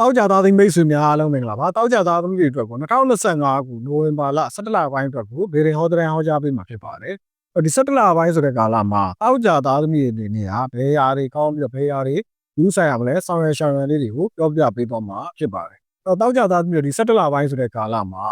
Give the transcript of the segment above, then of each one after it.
တောက်ကြသားသမီးမိတ်ဆွေများအားလုံးမင်္ဂလာပါတောက်ကြသားသမီးတွေအတွက်ကို2025ခုနိုဝင်ဘာလ17လပိုင်းအတွက်ကိုဗေဒင်ဟောတဲ့ဟောကြားပေးမှာဖြစ်ပါတယ်ဒီ17လပိုင်းဆိုတဲ့ကာလမှာတောက်ကြသားသမီးတွေအနေနဲ့ဟာဘယ်ဟာတွေကောင်းပြီးတော့ဘယ်ဟာတွေယူဆိုင်ရမလဲဆောင်ရွက်ရှောင်ရွက်လေးတွေကိုပြောပြပေးသွားမှာဖြစ်ပါတယ်တောက်ကြသားသမီးတွေဒီ17လပိုင်းဆိုတဲ့ကာလမှာ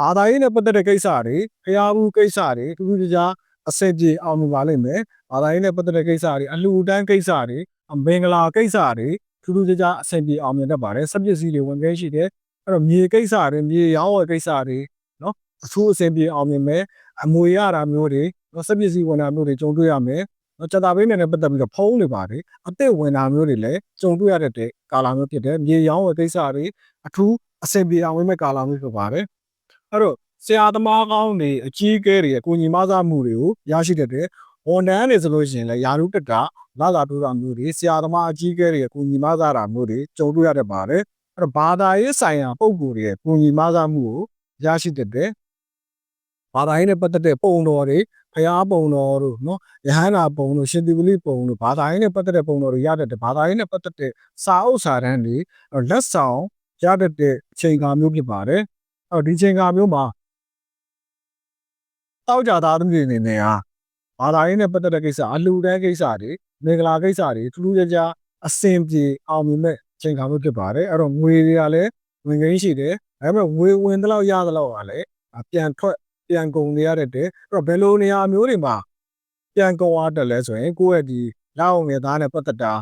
အာသာရေးနဲ့ပတ်သက်တဲ့ကိစ္စတွေဖျားဘူးကိစ္စတွေတူတူကြကြအစင်ပြေအောင်မြင်ပါလိမ့်မယ်အာသာရေးနဲ့ပတ်သက်တဲ့ကိစ္စတွေအလှူဒန်းကိစ္စတွေမင်္ဂလာကိစ္စတွေ ထူးထူးခြားခြားအဆင်ပြေအောင်မြင်တတ်ပါတယ်စက်ပစ္စည်းတွေဝင်ခဲရှိတယ်အဲ့တော့မြေကိစ္စတွေမြေရောင်းဝယ်ကိစ္စတွေနော်အထူးအဆင်ပြေအောင်မြင်မယ်အမွေရတာမျိုးတွေနော်စက်ပစ္စည်းဝင်တာမျိုးတွေကြုံတွေ့ရမယ်နော်စတာဘိန်းနဲ့ပတ်သက်ပြီးတော့ဖုံးနေပါတယ်အသစ်ဝင်တာမျိုးတွေလည်းကြုံတွေ့ရတဲ့တဲ့ကာလာမျိုးဖြစ်တယ်မြေရောင်းဝယ်ကိစ္စတွေအထူးအဆင်ပြေအောင်မြင်မဲ့ကာလာမျိုးဖြစ်ပါတယ်အဲ့တော့ဆရာသမားကောင်းတွေအကြီးအကဲတွေအကူအညီမဆမှုတွေကိုရရှိတတ်တယ် ဝန်ထမ်းတွေဆိုလို့ရှိရင်လည်းယာရုတက်တာလာလာတူတာမျိုးတွေဆရာသမားအကြီးအကဲတွေရဲ့ကိုညီမသားတာမျိုးတွေကြုံတွေ့ရတတ်ပါတယ်အဲ့တော့ဘာသာရေးဆိုင်ရာပုံကိုယ်တွေရဲ့ကိုညီမသားမှုကိုရရှိတတ်တယ်ဘာသာရေးနဲ့ပတ်သက်တဲ့ပုံတော်တွေဖျားပုံတော်တို့နော်ယဟန္တာပုံတို့ရှင်သီပလိပုံတို့ဘာသာရေးနဲ့ပတ်သက်တဲ့ပုံတော်တွေရတတ်တယ်ဘာသာရေးနဲ့ပတ်သက်တဲ့စာအုပ်စာတမ်းတွေလက်ဆောင်ရတတ်တဲ့အချိန်ကာမျိုးဖြစ်ပါတယ်အဲ့တော့ဒီချိန်ကာမျိုးမှာတောက်ကြသားသမီးတွေအနေနဲ့ဟာ ဘာသာရေးနဲ့ပတ်သက်တဲ့ကိစ္စအလှူဒန်းကိစ္စတွေမင်္ဂလာကိစ္စတွေထူးထူးခြားခြားအဆင်ပြေအောင်မြင်မဲ့ချိန်ခါမျိုးဖြစ်ပါတယ်အဲ့တော့ငွေတွေကလည်းဝင်ကိန်းရှိတယ်ဒါပေမဲ့ငွေဝင်တဲ့လောက်ရတဲ့လောက်ကလည်းပြန်ထွက်ပြန်ကုန်နေရတဲ့တဲ့အဲ့တော့ဘယ်လိုနေရာမျိုးတွေမှာပြန်ကုန်ရတဲ့လဲဆိုရင်ကိုယ့်ရဲ့ဒီလောက်ငယ်သားနဲ့ပတ်သက်တာ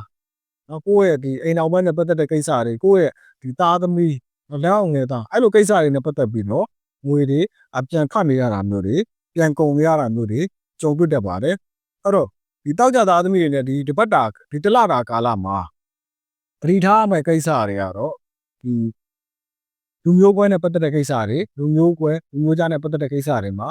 နော်ကိုယ့်ရဲ့ဒီအိမ်အောင်ဘက်နဲ့ပတ်သက်တဲ့ကိစ္စတွေကိုယ့်ရဲ့ဒီသားသမီးလောက်ငယ်သားအဲ့လိုကိစ္စတွေနဲ့ပတ်သက်ပြီးတော့ငွေတွေအပြန်ထွက်နေရတာမျိုးတွေပြန်ကုန်နေရတာမျိုးတွေ ကြုံတွေ့တတ်ပါတယ်အဲ့တော့ဒီတောက်ကြသားသမီးတွေနဲ့ဒီတပတ်တာဒီတလတာကာလမှာတတိထားမဲ့ကိစ္စတွေကတော့ဒီလူမျိုးကွဲနဲ့ပတ်သက်တဲ့ကိစ္စတွေလူမျိုးကွဲလူမျိုးကြားနဲ့ပတ်သက်တဲ့ကိစ္စတွေမှာ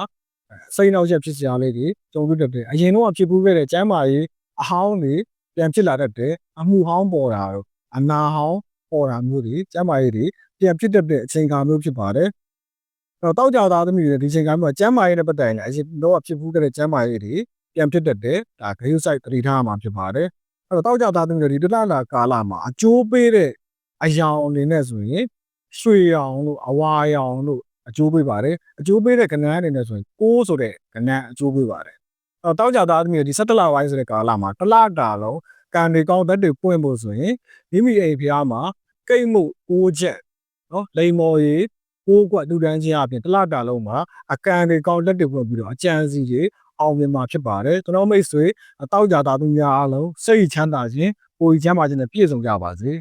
စိတ်နှောက်ရက်ဖြစ်စရာလေးတွေကြုံတွေ့တတ်တယ်အရင်တော့ဖြစ်ပူးခဲ့တဲ့ကျမ်းမာရေးအဟောင်းတွေပြန်ဖြစ်လာတတ်တယ်အမှုဟောင်းပေါ်တာတော့အနာဟောင်းပေါ်တာမျိုးတွေကျမ်းမာရေးတွေပြန်ဖြစ်တတ်တဲ့အချိန်ကာမျိုးဖြစ်ပါတယ် တော့တောက်ကြသားသမီးတွေဒီချိန်ကမှကျမ်းမာရေးနဲ့ပတ်သက်ရင်လည်းအရင်တော့ဖြစ်ပူးခဲ့တဲ့ကျမ်းမာရေးတွေပြန်ဖြစ်တတ်တယ်ဒါဂရုစိုက်တတိထားမှာဖြစ်ပါတယ်အဲ့တော့တောက်ကြသားသမီးတွေဒီတလလာကာလမှာအကျိုးပေးတဲ့အယောင်အနေနဲ့ဆိုရင်ရွှေရောင်တို့အဝါရောင်တို့အကျိုးပေးပါတယ်အကျိုးပေးတဲ့ကဏ္ဍအနေနဲ့ဆိုရင်ကိုးဆိုတဲ့ကဏ္ဍအကျိုးပေးပါတယ်အဲ့တော့တောက်ကြသားသမီးတွေဒီ17လဝိုင်းဆိုတဲ့ကာလမှာတလတာလုံးကံတွေကောင်းသက်တွေပွင့်ဖို့ဆိုရင်မိမိအိမ်ဖျားမှာကိတ်မှုကိုးချက်နော်လိန်မော်ရီ ကိုးကွက်တူတန်းချင်းအပြင်တလတာလုံးမှာအကံတွေကောင်းလက်တွေပွင့်ပြီးတော့အကြံစီတွေအောင်မြင်မှာဖြစ်ပါတယ်ကျွန်တော်မိတ်ဆွေတောက်ကြသားသူများအားလုံးစိတ်ချမ်းသာခြင်းကိုယ်ချမ်းသာခြင်းနဲ့ပြည့်စုံကြပါစေ